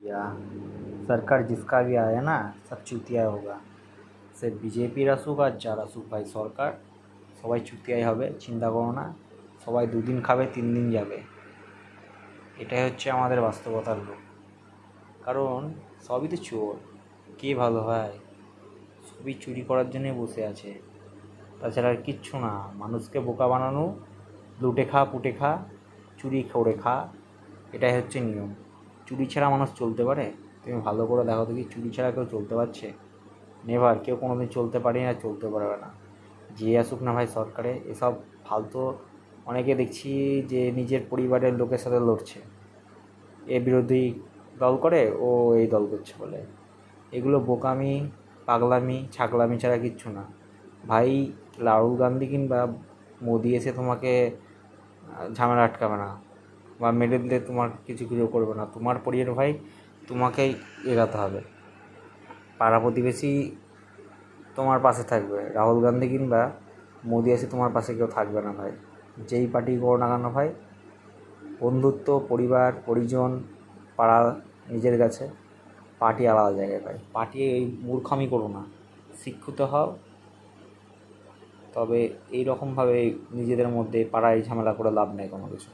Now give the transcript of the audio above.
या सरकार जिसका भी आया ना सब চুতিয়া होगा সে বিজেপির আসুক আর যার আসুক ভাই সরকার সবাই চুতিয়াই হবে চিন্তা করো না সবাই দুদিন খাবে তিন দিন যাবে এটাই হচ্ছে আমাদের বাস্তবতার লোক কারণ সবই তো চোর কে ভালো হয় সবই চুরি করার জন্যই বসে আছে তাছাড়া আর কিচ্ছু না মানুষকে বোকা বানানো লুটে খা পুটে খা চুরি করে খা এটাই হচ্ছে নিয়ম চুরি ছাড়া মানুষ চলতে পারে? তুমি ভালো করে দেখো দেখি, চুরি ছাড়া কেউ চলতে পারছে? নেভার কেউ কোনো দিন চলতে পারে না চলতে পারবে না। যে আসুক না ভাই সরকারে, এসব ফালতু, অনেকে দেখছি যে নিজের পরিবারের লোকের সাথে লড়ছে। এ বিরোধী দল করে, ও এই দল করছে বলে। এগুলো বোকামি, পাগলামি, ছাগলামি ছাড়া কিচ্ছু না। ভাই, রাহুল গান্ধী কিংবা মোদি এসে তোমাকে ঝামেলা আটকাবে না। বা মেডেল দিয়ে তোমার কিছু কিছু করবে না। তোমার পরিবার ভাই তোমাকেই এগাতে হবে। পাড়া প্রতিবেশী তোমার পাশে থাকবে। রাহুল গান্ধী কিংবা মোদি এসে তোমার পাশে কেউ থাকবে না ভাই। যেই পার্টি করো না কেন ভাই, বন্ধুত্ব, পরিবার, পরিজন, পাড়া নিজের কাছে, পার্টি আলাদা জায়গায় ভাই। পার্টি এই মূর্খামি করো না। শিক্ষিত হও। তবে এই রকমভাবে নিজেদের মধ্যে পাড়ায় ঝামেলা করে লাভ নেই কোনো কিছু।